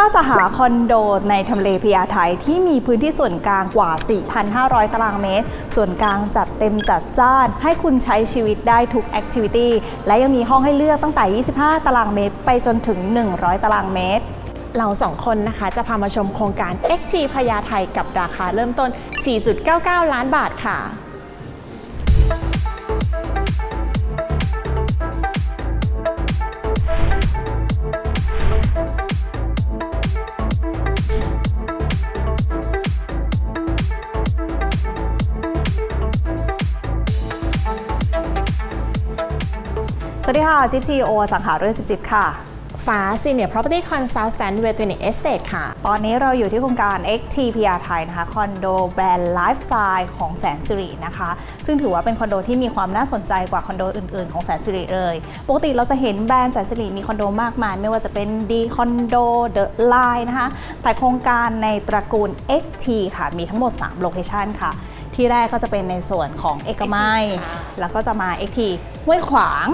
ถ้าจะหาคอนโดในทำเลพญาไทที่มีพื้นที่ส่วนกลางกว่า 4,500 ตารางเมตร ส่วนกลางจัดเต็มจัดจ้าน ให้คุณใช้ชีวิตได้ทุกแอคทิวิตี้ และยังมีห้องให้เลือกตั้งแต่ 25 ตารางเมตร ไปจนถึง 100 ตารางเมตรเราสองคนนะคะจะพามาชมโครงการ XT พญาไทกับราคาเริ่มต้น 4.99 ล้านบาทค่ะ วัสดีค่ะจิ๊บซีโอสังหาเรื่องจิ๊บๆค่ะฟ้า Senior Property Consultant w e t u n i c Estate ค่ะ ตอนนี้เราอยู่ที่โครงการ XT พญาไทยนะคะ คอนโดแบรนด์ไลฟ์สไตล์ของแสนสิรินะคะ ซึ่งถือว่าเป็นคอนโดที่มีความน่าสนใจกว่าคอนโดอื่นๆ ของแสนสิริเลย ปกติเราจะเห็นแบรนด์แสนสิริมีคอนโดมากมาย ไม่ว่าจะเป็นดีคอนโดเดอะไลน์นะคะ แต่โครงการในตระกูล XT ค่ะ มีทั้งหมด 3 โลเคชันค่ะ ที่แรกก็จะเป็นในส่วนของเอกมัยค่ะแล้วก็จะมา XT ห้วยขวาง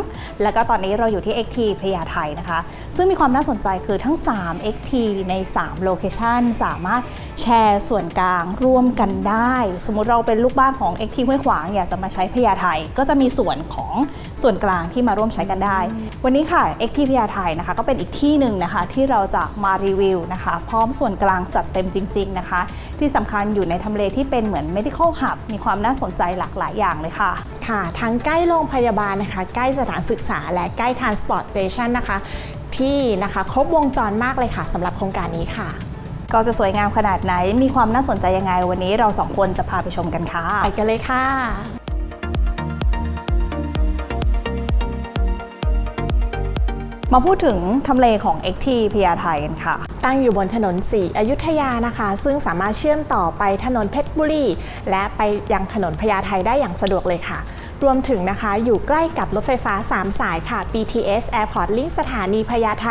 แล้วก็ตอนนี้เราอยู่ที่ XT พญาไทนะคะ ซึ่งมีความน่าสนใจคือทั้ง3 XT ใน3โลเคชันสามารถแชร์ส่วนกลางร่วมกันได้ สมมุติเราเป็นลูกบ้านของ XT ห้วยขวางอยากจะมาใช้พญาไทก็จะมีส่วนของส่วนกลางที่มาร่วมใช้กันได้ วันนี้ค่ะ XT พญาไทนะคะก็เป็นอีกที่หนึ่งนะคะที่เราจะมารีวิวนะคะ พร้อมส่วนกลางจัดเต็มจริง ๆนะคะ ที่สำคัญอยู่ในทำเลที่เป็นเหมือน medical hub มีความน่าสนใจหลากหลายอย่างเลยค่ะ ค่ะ ทั้งใกล้โรงพยาบาลนะคะ ใกล้สถานศึกษาและใกล้ transportation นะคะ ที่นะคะครบวงจรมากเลยค่ะสำหรับโครงการนี้ค่ะ ก็จะสวยงามขนาดไหน มีความน่าสนใจยังไงวันนี้เราสองคนจะพาไปชมกันค่ะ ไปกันเลยค่ะ มาพูดถึงทำเลของ XT พญาไทกันค่ะ ตั้งอยู่บนถนนสีอยุธยานะคะ ซึ่งสามารถเชื่อมต่อไปถนนเพชรบุรี และไปยังถนนพญาไทได้อย่างสะดวกเลยค่ะ รวมถึงนะคะ อยู่ใกล้กับรถไฟฟ้า 3 สายค่ะ BTS Airport Link สถานีพญาไท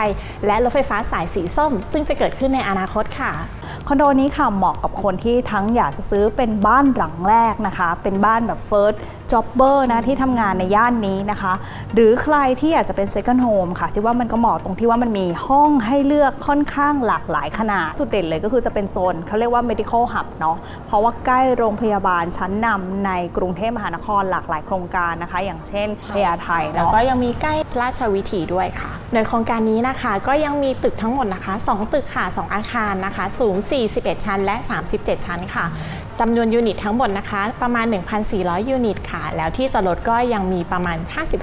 และรถไฟฟ้าสายสีส้ม ซึ่งจะเกิดขึ้นในอนาคตค่ะ คอนโดนี้ค่ะเหมาะกับคนที่ทั้งอยากจะซื้อเป็นบ้านหลังแรกนะคะ เป็นบ้านแบบ First Jobber นะที่ทำงานในย่านนี้นะคะ หรือใครที่อยากจะเป็น Second Home ค่ะ ที่ว่ามันก็เหมาะตรงที่ว่ามันมีห้องให้เลือกค่อนข้างหลากหลายขนาด จุดเด่นเลยก็คือจะเป็นโซนเขาเรียกว่า medical hub เนาะเพราะว่าใกล้โรงพยาบาลชั้นนำในกรุงเทพมหานครหลากหลายโครงการนะคะ อย่างเช่นพญาไทแล้วเนาะก็ยังมีใกล้ราชวิถีด้วยค่ะในโครงการนี้นะคะก็ยังมีตึกทั้งหมดนะคะ 2 ตึกค่ะ 2 อาคารนะคะ สูง41 ชั้น และ 37 ชั้นค่ะจำนวนยูนิตทั้งหมดนะคะ ประมาณ 1,400 ยูนิตค่ะ แล้วที่จอดก็ยังมีประมาณ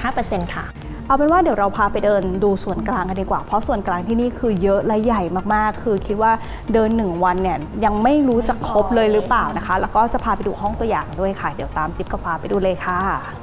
55%ค่ะเอาเป็นว่าเดี๋ยวเราพาไปเดินดูส่วนกลางกันดีกว่า เพราะส่วนกลางที่นี่คือเยอะและใหญ่มากๆ คือคิดว่าเดินหนึ่งวันเนี่ยยังไม่รู้จะครบเลยหรือเปล่านะคะ แล้วก็จะพาไปดูห้องตัวอย่างด้วยค่ะ เดี๋ยวตามจิ๊บกับฟ้าไปดูเลยค่ะ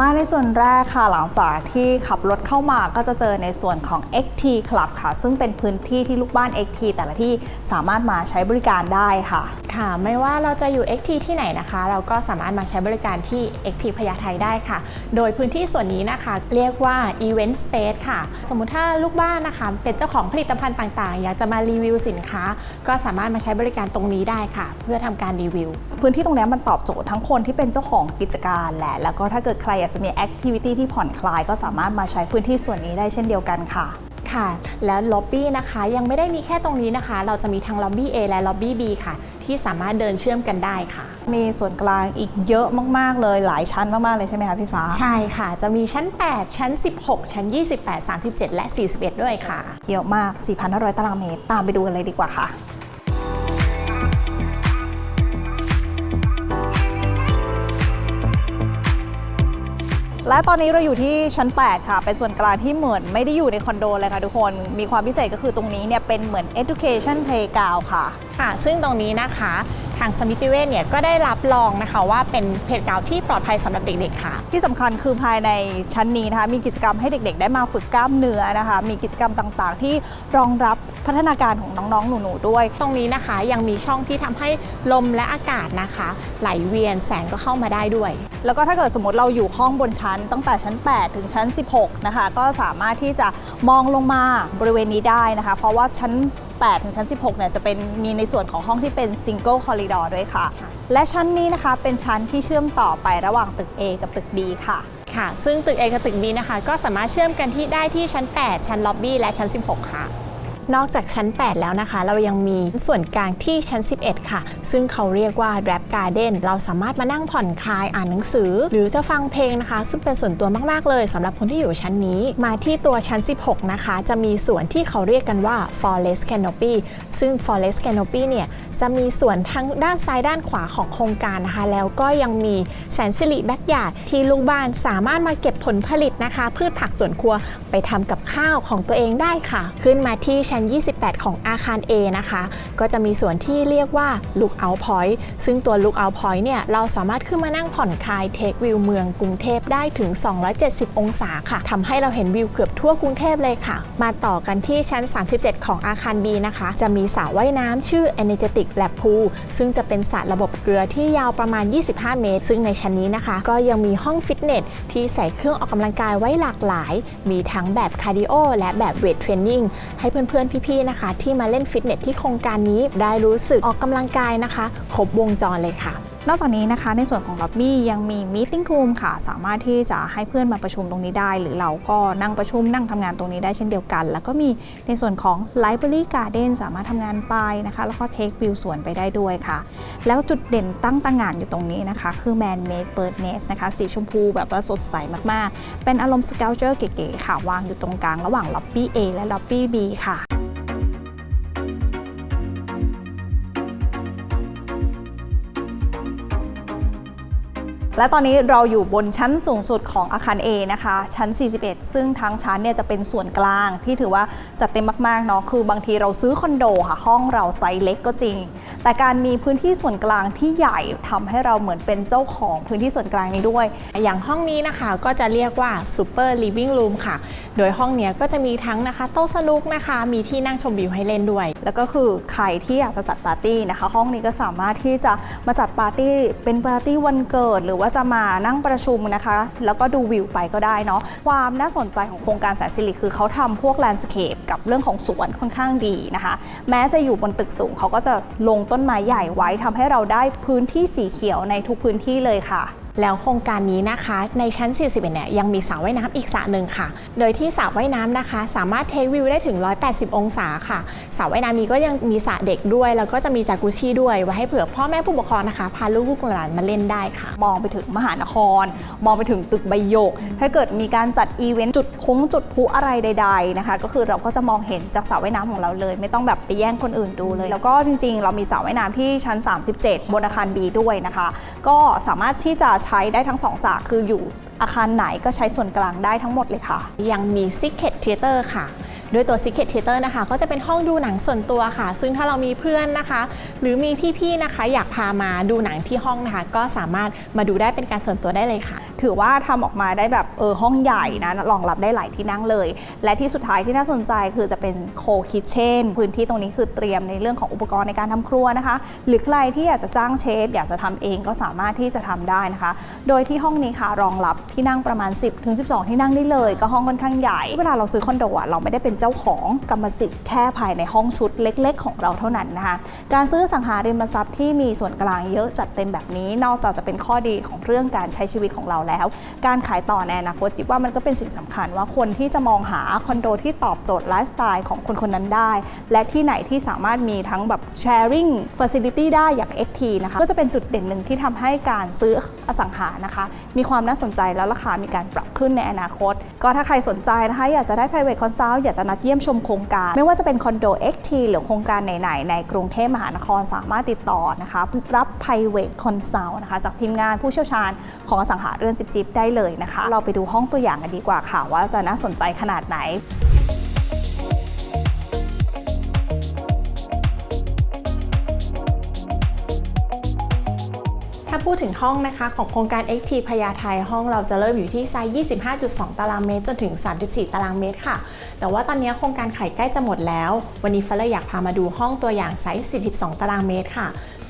มาในส่วนแรกค่ะหลังจากที่ขับรถเข้ามาก็จะเจอในส่วนของ XT Club ค่ะ ซึ่งเป็นพื้นที่ที่ลูกบ้าน XT แต่ละที่สามารถมาใช้บริการได้ค่ะ ค่ะ ไม่ว่าเราจะอยู่ XT ที่ไหนนะคะ เราก็สามารถมาใช้บริการที่ XT พญาไทได้ค่ะ โดยพื้นที่ส่วนนี้นะคะ เรียกว่า Event Space ค่ะ สมมุติถ้าลูกบ้านนะคะ เป็นเจ้าของผลิตภัณฑ์ต่างๆ อยากจะมารีวิวสินค้า ก็สามารถมาใช้บริการตรงนี้ได้ค่ะ เพื่อทำการรีวิว พื้นที่ตรงเนี้ยมันตอบโจทย์ทั้งคนที่เป็นเจ้าของกิจการแหละแล้วก็ถ้าเกิดใครอยากจะมีแอคทิวิตี้ที่ผ่อนคลาย ก็สามารถมาใช้พื้นที่ส่วนนี้ได้เช่นเดียวกันค่ะค่ะแล้วล็อบบี้นะคะยังไม่ได้มีแค่ตรงนี้นะคะ เราจะมีทั้งล็อบบี้ A และล็อบบี้ B ค่ะ ที่สามารถเดินเชื่อมกันได้ค่ะ มีส่วนกลางอีกเยอะมาก ๆ เลยหลายชั้นมาก ๆ เลยใช่ไหมคะพี่ฟ้า ใช่ค่ะ จะมีชั้น 8 ชั้น 16 ชั้น 28 37 และ 41 ด้วยค่ะ เยอะมาก 4,500 ตารางเมตร ตามไปดูกันเลยดีกว่าค่ะ และตอนนี้เราอยู่ที่ชั้น 8 ค่ะ เป็นส่วนกลางที่เหมือนไม่ได้อยู่ในคอนโดเลยค่ะทุกคน มีความพิเศษก็คือตรงนี้เนี่ยเป็นเหมือน education playground ค่ะ ค่ะ ซึ่งตรงนี้นะคะ ทางสมิติเวชเนี่ยก็ได้รับรองนะคะว่าเป็นเพจเก่าที่ปลอดภัยสำหรับเด็กๆค่ะ ที่สำคัญคือภายในชั้นนี้นะคะมีกิจกรรมให้เด็กๆ ได้มาฝึกกล้ามเนื้อนะคะ มีกิจกรรมต่างๆ ที่รองรับพัฒนาการของน้องๆ หนูๆ ด้วย ตรงนี้นะคะยังมีช่องที่ทำให้ลมและอากาศนะคะ ไหลเวียนแสงก็เข้ามาได้ด้วย แล้วก็ถ้าเกิดสมมติเราอยู่ห้องบนชั้นตั้งแต่ชั้น 8 ถึงชั้น 16 นะคะ ก็สามารถที่จะมองลงมาบริเวณนี้ได้นะคะ เพราะว่าชั้น 8 ถึงชั้น 16 เนี่ยจะเป็นมีในส่วนของห้องที่เป็น Single Corridor ด้วยค่ะค่ะ และชั้นนี้นะคะเป็นชั้นที่เชื่อมต่อไประหว่างตึก A กับตึก B ค่ะค่ะ ซึ่งตึก A กับตึก B นะคะ ก็สามารถเชื่อมกันที่ได้ที่ชั้น 8 ชั้นล็อบบี้และชั้น 16 ค่ะ นอกจากชั้น 8 แล้วนะคะ เรายังมีส่วนกลางที่ชั้น 11 ค่ะ ซึ่งเขาเรียกว่า Rap Garden เราสามารถมานั่งผ่อนคลายอ่านหนังสือ หรือจะฟังเพลงนะคะ ซึ่งเป็นส่วนตัวมาก ๆ เลยสำหรับคนที่อยู่ชั้นนี้ มาที่ตัวชั้น 16 นะคะ จะมีส่วนที่เขาเรียกกันว่า Forest Canopy ซึ่ง Forest Canopy เนี่ยจะมีส่วนทั้งด้านซ้ายด้านขวาของโครงการนะคะ แล้วก็ยังมีแสนสิริแบ็กยาร์ดที่ลูกบ้านสามารถมาเก็บผลผลิตนะคะ พืชผักสวนครัวไปทำกับข้าวของตัวเองได้ค่ะ ขึ้นมาที่ชั้นน 28 ของอาคาร A นะคะ ก็จะมีส่วนที่เรียกว่า Lookout Point ซึ่งตัว Lookout Point เนี่ย เราสามารถขึ้นมานั่งผ่อนคลายเทควิวเมืองกรุงเทพได้ถึง 270 องศาค่ะทำให้เราเห็นวิวเกือบทั่วกรุงเทพเลยค่ะ มาต่อกันที่ชั้น 37 ของอาคาร B นะคะ จะมีสระว่ายน้ำชื่อ Energetic Lab Pool ซึ่งจะเป็นสระระบบเกลือที่ยาวประมาณ 25 เมตร ซึ่งในชั้นนี้นะคะ ก็ยังมีห้องฟิตเนสที่ใส่เครื่องออกกำลังกายไว้หลากหลาย มีทั้งแบบคาร์ดิโอและแบบเวทเทรนนิ่งให้เพื่อนๆ พี่ๆ นะคะ ที่มาเล่นฟิตเนสที่โครงการนี้ได้รู้สึกออกกำลังกายนะคะ ครบวงจรเลยค่ะนอกจากนี้นะคะในส่วนของล็อบบี้ยังมีมีติ้งรูมค่ะ สามารถที่จะให้เพื่อนมาประชุมตรงนี้ได้ หรือเราก็นั่งประชุมนั่งทำงานตรงนี้ได้เช่นเดียวกัน แล้วก็มีในส่วนของ Library Garden สามารถทำงานไปนะคะ แล้วก็เทควิวสวนไปได้ด้วยค่ะ แล้วจุดเด่นตั้งต่างานอยู่ตรงนี้นะคะ คือ Man Made Bird Nest นะคะสีชมพูแบบว่าสดใสมากๆ เป็นอารมณ์ Sculpture เก๋ๆค่ะวางอยู่ตรงกลางระหว่างล็อบบี้ A และล็อบบี้ B ค่ะ และตอนนี้เราอยู่บนชั้นสูงสุดของอาคาร A นะคะ ชั้น 41 ซึ่งทั้งชั้นเนี่ยจะเป็นส่วนกลางที่ถือว่าจัดเต็มมากๆเนาะคือบางทีเราซื้อคอนโดค่ะห้องเราไซส์เล็กก็จริง แต่การมีพื้นที่ส่วนกลางที่ใหญ่ทำให้เราเหมือนเป็นเจ้าของพื้นที่ส่วนกลางนี้ด้วย อย่างห้องนี้นะคะก็จะเรียกว่า Super Living Room ค่ะ โดยห้องเนี้ยก็จะมีทั้งนะคะโต๊ะสนุกนะคะ มีที่นั่งชมวิวให้เล่นด้วย แล้วก็คือใครที่อยากจะจัดปาร์ตี้นะคะ ห้องนี้ก็สามารถที่จะมาจัดปาร์ตี้เป็นปาร์ตี้วันเกิดหรือว่าจะมานั่งประชุมนะคะ แล้วก็ดูวิวไปก็ได้เนาะความน่าสนใจของโครงการแสนสิริคือเขาทำพวกแลนด์สเคปกับเรื่องของสวนค่อนข้างดีนะคะ แม้จะอยู่บนตึกสูงเขาก็จะลงต้นไม้ใหญ่ไว้ทำให้เราได้พื้นที่สีเขียวในทุกพื้นที่เลยค่ะแล้วโครงการนี้นะคะในชั้น 41 เนี่ยยังมีสระว่ายน้ำอีกสระหนึ่งค่ะ โดยที่สระว่ายน้ำนะคะ สามารถเทควิวได้ถึง 180 องศาค่ะ สระว่ายน้ำนี้ก็ยังมีสระเด็กด้วย แล้วก็จะมีจากุชี่ด้วยไว้ให้เผื่อพ่อแม่ผู้ปกครองนะคะ พาลูกๆหลานมาเล่นได้ค่ะ มองไปถึงมหานคร มองไปถึงตึกใบหยก ถ้าเกิดมีการจัดอีเวนต์จุดพงจุดพลุอะไรใด ๆนะคะ ก็คือเราก็จะมองเห็นจากสระว่ายน้ำของเราเลย ไม่ต้องแบบไปแย่งคนอื่นดูเลย แล้วก็จริง ๆ เรามีสระว่ายน้ำที่ชั้น 37 บนอาคาร B ด้วยนะคะ ก็สามารถที่จะใช้ได้ทั้งสองสระคืออยู่อาคารไหนก็ใช้ส่วนกลางได้ทั้งหมดเลยค่ะ ยังมี Secret Theater ค่ะ ด้วยตัว Secret Theater นะคะ ก็จะเป็นห้องดูหนังส่วนตัวค่ะ ซึ่งถ้าเรามีเพื่อนนะคะ หรือมีพี่ๆนะคะ อยากพามาดูหนังที่ห้องนะคะ ก็สามารถมาดูได้เป็นการส่วนตัวได้เลยค่ะ ถือว่าทำออกมาได้แบบเออห้องใหญ่นะรองรับได้หลายที่นั่งเลย และที่สุดท้ายที่น่าสนใจคือจะเป็นโคคิทเช่นพื้นที่ตรงนี้คือเตรียมในเรื่องของอุปกรณ์ในการทำครัวนะคะ หรือใครที่อยากจะจ้างเชฟอยากจะทำเองก็สามารถที่จะทำได้นะคะ โดยที่ห้องนี้ค่ะรองรับที่นั่งประมาณ 10ถึง12 ที่นั่งได้เลย ก็ห้องค่อนข้างใหญ่ เวลาเราซื้อคอนโดอะเราไม่ได้เป็นเจ้าของกรรมสิทธิ์แค่ภายในห้องชุดเล็ก ๆ ของเราเท่านั้นนะคะ การซื้ออสังหาริมทรัพย์ที่มีส่วนกลางเยอะจัดเต็มแบบนี้ นอกจากจะเป็นข้อดีของเรื่องการใช้ชีวิตของเราแล้ว การขายต่อในอนาคตจิ๊บว่ามันก็เป็นสิ่งสำคัญว่าคนที่จะมองหาคอนโดที่ตอบโจทย์ไลฟ์สไตล์ของคนคนนั้นได้ และที่ไหนที่สามารถมีทั้งแบบ sharing facility ได้อย่าง XT นะคะก็จะเป็นจุดเด่นหนึ่งที่ทำให้การซื้ออสังหานะคะ มีความน่าสนใจแล้วราคามีการปรับขึ้นในอนาคต ก็ถ้าใครสนใจนะคะอยากจะได้ private consult อยากจะนัดเยี่ยมชมโครงการ ไม่ว่าจะเป็นคอนโด XT หรือโครงการไหนๆในกรุงเทพมหานครสามารถติดต่อนะคะรับ private consult นะคะจากทีมงานผู้เชี่ยวชาญของอสังหาเรือนจิบๆได้เลยนะคะ เราไปดูห้องตัวอย่างกันดีกว่าค่ะ ว่าจะน่าสนใจขนาดไหน พูดถึงห้องนะคะ ของโครงการ XT พญาไทห้องเราจะเริ่มอยู่ที่ไซส์ 25.2 ตารางเมตร จนถึง 34 ตารางเมตรค่ะ แต่ว่าตอนนี้โครงการขายใกล้จะหมดแล้ว วันนี้ฟ้าเลยอยากพามาดูห้องตัวอย่างไซส์ 42 ตารางเมตรค่ะ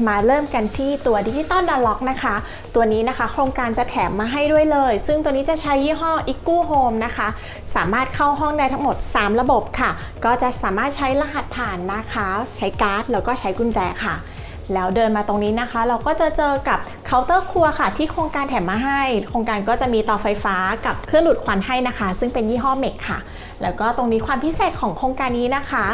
มาเริ่มกันที่ตัวดิจิตอลด l ล็อกนะคะ ตัวนี้นะคะโครงการจะแถมมาให้ด้วยเลย ซึ่งตัวนี้จะใช้ยี่ห้อ i g u Home นะคะ สามารถเข้าห้องได้ทั้งหมด 3 ระบบค่ะ ก็จะสามารถใช้รหัสผ่านนะคะ ใช้การ์ดแล้วก็ใช้กุญแจค่ะ แล้วเดินมาตรงนี้นะคะ เราก็จะเจอกับเคาน์เตอร์ครัวค่ะ ที่โครงการแถมมาให้ โครงการก็จะมีเตาไฟฟ้ากับเครื่องดูดควันให้นะคะ ซึ่งเป็นยี่ห้อเมกค่ะ แล้วก็ตรงนี้ความพิเศษของโครงการนี้นะคะ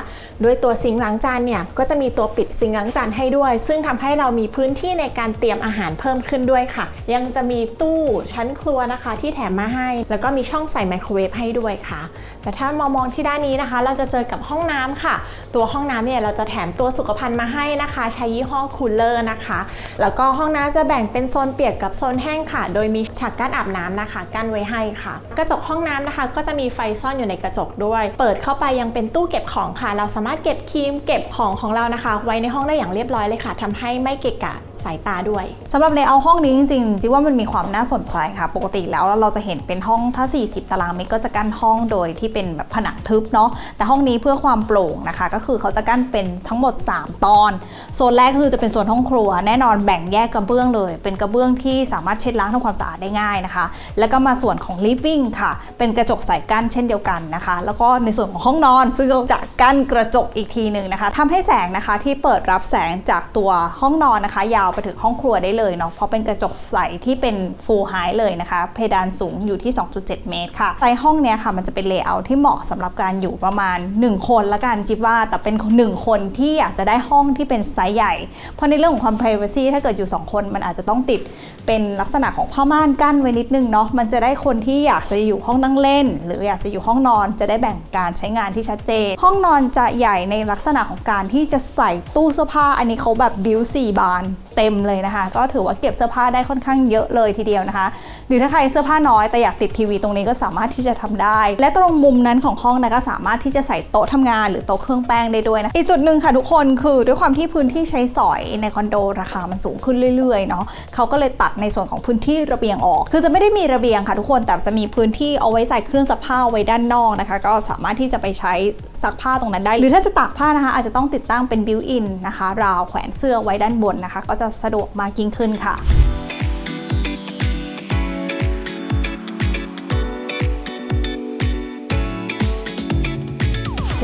ด้วยตัวซิงค์ล้างจานเนี่ยก็จะมีตัวปิดซิงค์ล้างจานให้ด้วย ซึ่งทำให้เรามีพื้นที่ในการเตรียมอาหารเพิ่มขึ้นด้วยค่ะ ยังจะมีตู้ชั้นครัวนะคะ ที่แถมมาให้ แล้วก็มีช่องใส่ไมโครเวฟให้ด้วยค่ะและถ้ามองมองที่ด้านนี้นะคะ เราจะเจอกับห้องน้ำค่ะ ตัวห้องน้ำเนี่ยเราจะแถมตัวสุขภัณฑ์มาให้นะคะ ใช้ยี่ห้อคูลเลอร์นะคะ แล้วก็ห้องน้ำจะแบ่งเป็นโซนเปียกกับโซนแห้งค่ะ โดยมีฉากกั้นอาบน้ำนะคะ กั้นไว้ให้ค่ะ กระจกห้องน้ำนะคะ ก็จะมีไฟซ่อนอยู่ในกระจกด้วย เปิดเข้าไปยังเป็นตู้เก็บของค่ะ เราสามารถเก็บครีมเก็บของของเรานะคะ ไว้ในห้องได้อย่างเรียบร้อยเลยค่ะทำให้ไม่เกะกะสายตาด้วยสำหรับในเอาห้องนี้จริงๆจิว่ามันมีความน่าสนใจค่ะ ปกติแล้วเราจะเห็นเป็นห้องถ้า 40 ตารางเมตรก็จะกั้นห้องโดยที่เป็นแบบผนังทึบเนาะแต่ห้องนี้เพื่อความโปร่งนะคะก็คือเขาจะกั้นเป็นทั้งหมด 3 ตอน โซนแรกคือจะเป็นโซนห้องครัว แน่นอนแบ่งแยกกระเบื้องเลย เป็นกระเบื้องที่สามารถเช็ดล้างทำความสะอาดได้ง่ายนะคะ แล้วก็มาส่วนของ living ค่ะ เป็นกระจกใสกั้นเช่นเดียวกันนะคะ แล้วก็ในส่วนของห้องนอนซึ่งจะกั้นกระจกอีกทีหนึ่งนะคะทำให้แสงนะคะที่เปิดรับแสงจากตัวห้องนอนนะคะ ยาวไปถึงห้องครัวได้เลยเนาะเพราะเป็นกระจกใสที่เป็น full height เลยนะคะ เพดานสูงอยู่ที่ 2.7 เมตรค่ะในห้องเนี้ยค่ะมันจะเป็นเลเยอร์ที่เหมาะสำหรับการอยู่ประมาณ 1 คนละกันจิบว่าแต่เป็นหนึ่งคนที่อยากจะได้ห้องที่เป็นไซส์ใหญ่ เพราะในเรื่องของความ privacy ถ้าเกิดอยู่ 2 คนมันอาจจะต้องติดเป็นลักษณะของผ้าม่านกั้นไว้นิดนึงเนาะมันจะได้คนที่อยากจะอยู่ห้องนั่งเล่น หรืออยากจะอยู่ห้องนอนจะได้แบ่งการใช้งานที่ชัดเจน ห้องนอนจะใหญ่ในลักษณะของการที่จะใส่ตู้เสื้อผ้าอันนี้เขาแบบบิวสี่บานเต็มเลยนะคะ ก็ถือว่าเก็บเสื้อผ้าได้ค่อนข้างเยอะเลยทีเดียวนะคะ หรือถ้าใครเสื้อผ้าน้อยแต่อยากติดทีวีตรงนี้ก็สามารถที่จะทำได้ และตรงมุมนั้นของห้องนะก็สามารถที่จะใส่โต๊ะทำงาน หรือโต๊ะเครื่องแป้งได้ด้วยนะอีกจุดหนึ่งค่ะทุกคนคือด้วยความที่พื้นที่ใช้สอยในคอนโดราคามันสูงขึ้นเรื่อยๆเนาะเขาก็เลยตัดในส่วนของพื้นที่ระเบียงออก คือจะไม่ได้มีระเบียงค่ะทุกคนแต่จะมีพื้นที่เอาไว้ใส่เครื่องซักผ้าไว้ด้านนอกนะคะ ก็สามารถที่จะไปใช้ซักผ้าตรงนั้นได้ หรือถ้าจะตากผ้านะคะ อาจจะต้องติดตั้งเป็นบิวอินนะคะราวแขวนเสื้อไว้ด้านบนนะคะก็จะสะดวกมากยิ่งขึ้นค่ะ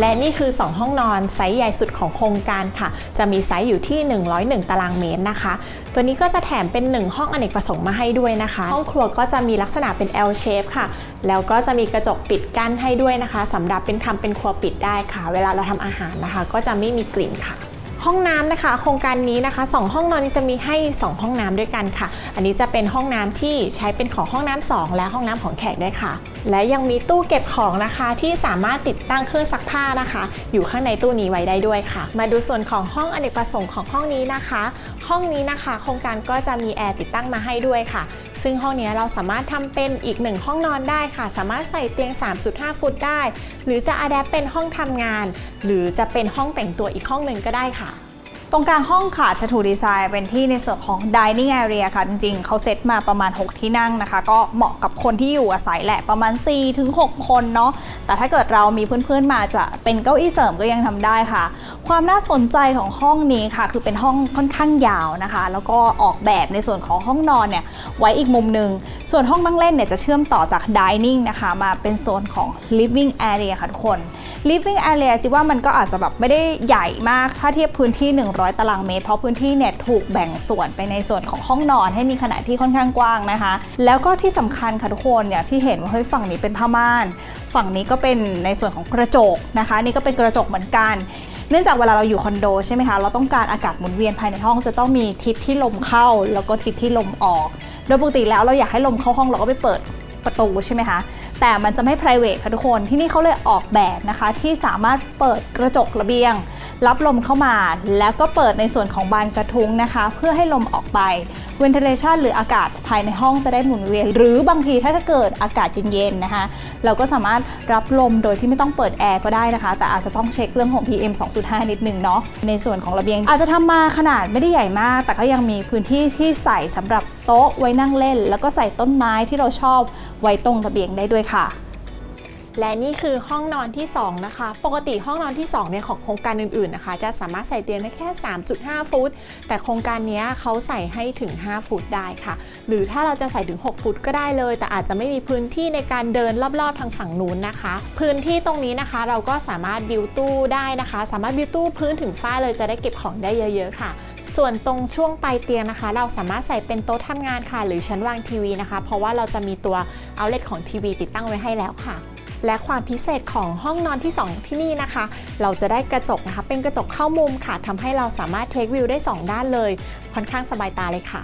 และนี่คือ 2 ห้องนอนไซส์ใหญ่สุดของโครงการค่ะ จะมีไซส์อยู่ที่ 101 ตารางเมตรนะคะ ตัวนี้ก็จะแถมเป็น 1 ห้องอเนกประสงค์มาให้ด้วยนะคะ ห้องครัวก็จะมีลักษณะเป็น L shape ค่ะ แล้วก็จะมีกระจกปิดกั้นให้ด้วยนะคะสำหรับเป็นทำเป็นครัวปิดได้ค่ะ เวลาเราทำอาหารนะคะ ก็จะไม่มีกลิ่นค่ะ ห้องน้ำนะคะ โครงการนี้นะคะ 2 ห้องนอนนี้จะมีให้ 2 ห้องน้ำด้วยกันค่ะ อันนี้จะเป็นห้องน้ำที่ใช้เป็นของห้องน้ำสองและห้องน้ำของแขกด้วยค่ะ และยังมีตู้เก็บของนะคะที่สามารถติดตั้งเครื่องซักผ้านะคะ อยู่ข้างในตู้นี้ไว้ได้ด้วยค่ะ มาดูส่วนของห้องอเนกประสงค์ของห้องนี้นะคะ ห้องนี้นะคะ โครงการก็จะมีแอร์ติดตั้งมาให้ด้วยค่ะ ซึ่งห้องนี้เราสามารถทำเป็นอีกหนึ่งห้องนอนได้ค่ะ สามารถใส่เตียง 3.5 ฟุตได้ หรือจะอัดแอปเป็นห้องทำงาน หรือจะเป็นห้องแต่งตัวอีกห้องหนึ่งก็ได้ค่ะ ตรงกลางห้องค่ะจะถูกดีไซน์เป็นที่ในส่วนของ dining area ค่ะ จริงๆ เขาเซตมาประมาณ 6 ที่นั่งนะคะ ก็เหมาะกับคนที่อยู่อาศัยแหละประมาณ 4-6 คนเนาะแต่ถ้าเกิดเรามีเพื่อนๆมาจะเป็นเก้าอี้เสริมก็ยังทำได้ค่ะ ความน่าสนใจของห้องนี้ค่ะ คือเป็นห้องค่อนข้างยาวนะคะ แล้วก็ออกแบบในส่วนของห้องนอนเนี่ยไว้อีกมุมหนึ่งส่วนห้องนั่งเล่นเนี่ยจะเชื่อมต่อจาก dining นะคะมาเป็นโซนของ living area ค่ะทุกคน living area จิว่ามันก็อาจจะแบบไม่ได้ใหญ่มากถ้าเทียบพื้นที่100 ตารางเมตร เพราะพื้นที่เนี่ยถูกแบ่งส่วนไปในส่วนของห้องนอนให้มีขนาดที่ค่อนข้างกว้างนะคะ แล้วก็ที่สำคัญค่ะทุกคนอย่างที่เห็นว่าเฮ้ยฝั่งนี้เป็นผ้าม่าน ฝั่งนี้ก็เป็นในส่วนของกระจกนะคะ นี่ก็เป็นกระจกเหมือนกันเนื่องจากเวลาเราอยู่คอนโดใช่ไหมคะ เราต้องการอากาศหมุนเวียนภายในห้องจะต้องมีทิศที่ลมเข้า แล้วก็ทิศที่ลมออก โดยปกติแล้วเราอยากให้ลมเข้าห้องเราก็ไปเปิดประตูใช่ไหมคะ แต่มันจะไม่ p r i v a t ค่ะทุกคน ที่นี่เขาเลยออกแบบนะคะที่สามารถเปิดกระจกระเบียง รับลมเข้ามา แล้วก็เปิดในส่วนของบานกระทุ้งนะคะ เพื่อให้ลมออกไป ventilation หรืออากาศภายในห้องจะได้หมุนเวียน หรือบางทีถ้าเกิดอากาศเย็นๆนะคะ เราก็สามารถรับลมโดยที่ไม่ต้องเปิดแอร์ก็ได้นะคะ แต่อาจจะต้องเช็คเรื่องของ PM 2.5 นิดนึงเนาะในส่วนของระเบียง อาจจะทำมาขนาดไม่ได้ใหญ่มาก แต่ก็ยังมีพื้นที่ที่ใส่สำหรับโต๊ะไว้นั่งเล่น แล้วก็ใส่ต้นไม้ที่เราชอบไว้ตรงระเบียงได้ด้วยค่ะ และนี่คือห้องนอนที่ 2 นะคะ ปกติห้องนอนที่2เนี่ยของโครงการอื่นๆนะคะ จะสามารถใส่เตียงได้แค่ 3.5 ฟุต แต่โครงการนี้เขาใส่ให้ถึง 5 ฟุตได้ค่ะ หรือถ้าเราจะใส่ถึง 6 ฟุตก็ได้เลย แต่อาจจะไม่มีพื้นที่ในการเดินรอบๆทางฝั่งนู้นนะคะ พื้นที่ตรงนี้นะคะเราก็สามารถบิวตู้ได้นะคะ สามารถบิวตู้พื้นถึงฝ้าเลยจะได้เก็บของได้เยอะๆค่ะส่วนตรงช่วงปลายเตียงนะคะ เราสามารถใส่เป็นโต๊ะทำงานค่ะ หรือชั้นวางทีวีนะคะ เพราะว่าเราจะมีตัว outlet ของทีวีติดตั้งไว้ให้แล้วค่ะ และความพิเศษของห้องนอนที่ 2 ที่นี่นะคะ เราจะได้กระจกนะคะ เป็นกระจกเข้ามุมค่ะทำให้เราสามารถเทควิวได้ 2 ด้านเลย ค่อนข้างสบายตาเลยค่ะ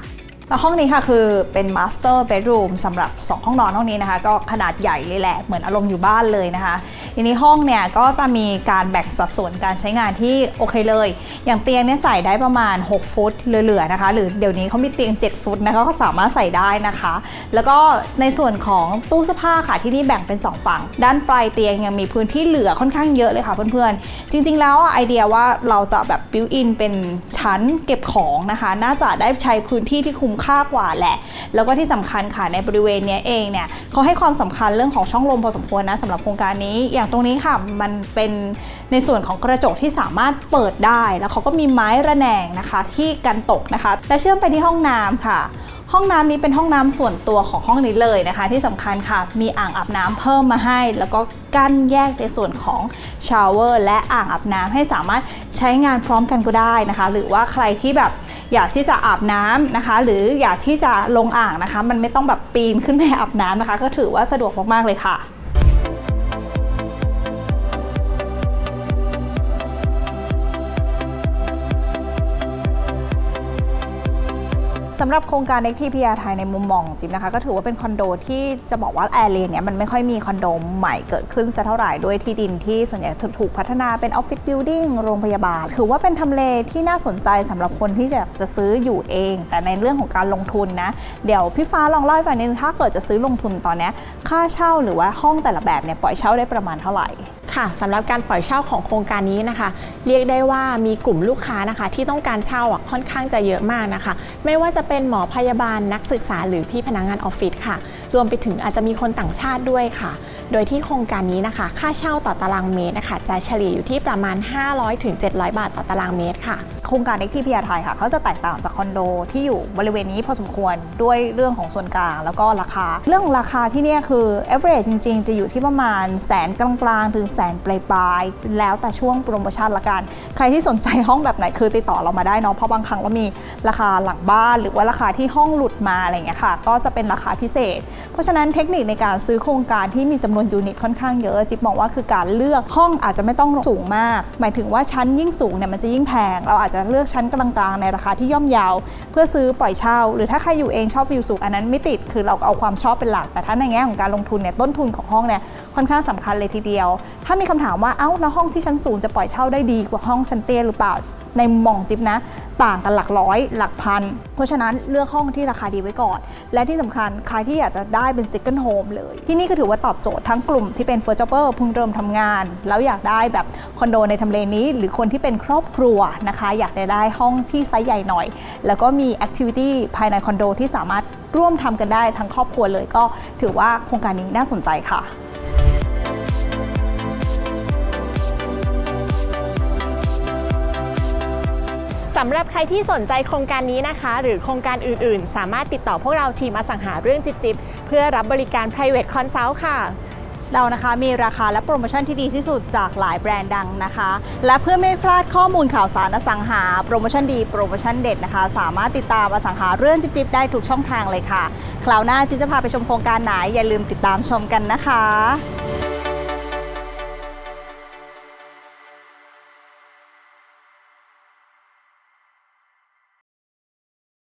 แล้วห้องนี้ค่ะคือเป็น master bedroom สำหรับ 2 ห้องนอนห้องนี้นะคะ ก็ขนาดใหญ่เลยแหละ เหมือนอารมณ์อยู่บ้านเลยนะคะ ทีนี้ห้องเนี่ยก็จะมีการแบ่งสัดส่วนการใช้งานที่โอเคเลย อย่างเตียงเนี่ยใส่ได้ประมาณ 6 ฟุตเหลือๆนะคะ หรือเดี๋ยวนี้เขามีเตียง 7 ฟุตนะคะก็สามารถใส่ได้นะคะ แล้วก็ในส่วนของตู้เสื้อผ้าค่ะที่นี่แบ่งเป็น 2 ฝั่ง ด้านปลายเตียงยังมีพื้นที่เหลือค่อนข้างเยอะเลยค่ะเพื่อนๆ จริง ๆ แล้วไอเดียว่าเราจะแบบ built in เป็นชั้นเก็บของนะคะ น่าจะได้ใช้พื้นที่ที่คุ้มค่ากว่าแหละ แล้วก็ที่สำคัญค่ะในบริเวณนี้เองเนี่ยเขาให้ความสำคัญเรื่องของช่องลมพอสมควรนะสำหรับโครงการนี้ อย่างตรงนี้ค่ะมันเป็นในส่วนของกระจกที่สามารถเปิดได้ แล้วเขาก็มีไม้ระแนงนะคะที่กันตกนะคะ และเชื่อมไปที่ห้องน้ำค่ะ ห้องน้ำนี้เป็นห้องน้ำส่วนตัวของห้องนี้เลยนะคะ ที่สำคัญค่ะ มีอ่างอาบน้ำเพิ่มมาให้ แล้วก็กั้นแยกในส่วนของชาวเวอร์และอ่างอาบน้ำให้สามารถใช้งานพร้อมกันก็ได้นะคะ หรือว่าใครที่แบบอยากที่จะอาบน้ำนะคะ หรืออยากที่จะลงอ่างนะคะ มันไม่ต้องแบบปีนขึ้นไปอาบน้ำนะคะ ก็ถือว่าสะดวกมากๆเลยค่ะำหรับโครงการ x t p r ไทยในมุมมองจิ๊บนะคะ ก็ถือว่าเป็นคอนโดที่จะบอกว่าแอร์เรียเนี่ยมันไม่ค่อยมีคอนโดใหม่เกิดขึ้นสักเท่าไหร่ด้วยที่ดินที่ส่วนใหญ่ถูกพัฒนาเป็นออฟฟิศบิลดิ่งโรงพยาบาล ถือว่าเป็นทำเลที่น่าสนใจสำหรับคนที่อยากจะซื้ออยู่เอง แต่ในเรื่องของการลงทุนนะ เดี๋ยวพี่ฟ้าลองเล่าให้ฟังนิดนึงถ้าเกิดจะซื้อลงทุนตอนนี้ค่าเช่าหรือว่าห้องแต่ละแบบเนี่ยปล่อยเช่าได้ประมาณเท่าไหร่ ค่ะสำหรับการปล่อยเช่าของโครงการนี้นะคะ เรียกได้ว่ามีกลุ่มลูกค้านะคะ ที่ต้องการเช่าค่อนข้างจะเยอะมากนะคะ ไม่ว่าจะเป็นหมอพยาบาลนักศึกษาหรือพี่พนักงานออฟฟิศค่ะ รวมไปถึงอาจจะมีคนต่างชาติด้วยค่ะ โดยที่โครงการนี้นะคะ ค่าเช่าต่อตารางเมตรนะคะจะเฉลี่ยอยู่ที่ประมาณ 500-700ถึง700 บาทต่อตารางเมตรค่ะโครงการ x t p r ไทยค่ะเขาจะแตกต่างจากคอนโดที่อยู่บริเวณนี้พอสมควรด้วยเรื่องของส่วนกลางแล้วก็ราคา เรื่องราคาที่นี่คือ average จริง ๆ จะอยู่ที่ประมาณแสนกลางๆถึงแสนปลายๆแล้วแต่ช่วงโปรโมชั่นละกัน ใครที่สนใจห้องแบบไหนคือติดต่อเรามาได้เนาะเพราะบางครั้งเรามีราคาหลังบ้าน หรือว่าราคาที่ห้องหลุดมาอะไรเงี้ยค่ะ ก็จะเป็นราคาพิเศษ เพราะฉะนั้นเทคนิคในการซื้อโครงการที่มีจำนวนยูนิตค่อนข้างเยอะจิ๊บมองว่าคือการเลือกห้องอาจจะไม่ต้องสูงมาก หมายถึงว่าชั้นยิ่งสูงเนี่ยมันจะยิ่งแพง เราอาจจะเลือกชั้นกลางๆ ในราคาที่ย่อมเยาว เพื่อซื้อปล่อยเช่า หรือถ้าใครอยู่เองชอบวิวสูงอันนั้นไม่ติดคือเราเอาความชอบเป็นหลัก แต่ถ้าในแง่ของการลงทุนเนี่ยต้นทุนของห้องเนี่ยค่อนข้างสำคัญเลยทีเดียว ถ้ามีคำถามว่า เอ้า แล้วห้องที่ชั้นสูงจะปล่อยเช่าได้ดีกว่าห้องชั้นเตี้ยหรือเปล่า ในมองจิ๊บนะ ต่างกันหลักร้อย หลักพัน เพราะฉะนั้นเลือกห้องที่ราคาดีไว้ก่อน และที่สำคัญใครที่อยากจะได้เป็น second home เลย ที่นี่ก็ถือว่าตอบโจทย์ทั้งกลุ่มที่เป็น first jobber เพิ่งเริ่มทำงาน แล้วอยากได้แบบคอนโดในทำเลนี้ หรือคนที่เป็นครอบครัวนะคะ อยากได้ห้องที่ไซส์ใหญ่หน่อย แล้วก็มี activity ภายในคอนโดที่สามารถร่วมทำกันได้ทั้งครอบครัวเลยก็ถือว่าโครงการนี้น่าสนใจค่ะ สำหรับใครที่สนใจโครงการนี้นะคะ หรือโครงการอื่นๆ สามารถติดต่อพวกเราทีมอสังหาเรื่องจิบจิบเพื่อรับบริการ private consult ค่ะเรานะคะมีราคาและโปรโมชั่นที่ดีที่สุดจากหลายแบรนด์ดังนะคะ และเพื่อไม่พลาดข้อมูลข่าวสารอสังหา โปรโมชั่นดีโปรโมชั่นเด็ดนะคะ สามารถติดตามอสังหาเรื่องจิบๆได้ทุกช่องทางเลยค่ะ คราวหน้าจิ๊บจะพาไปชมโครงการไหนอย่าลืมติดตามชมกันนะคะ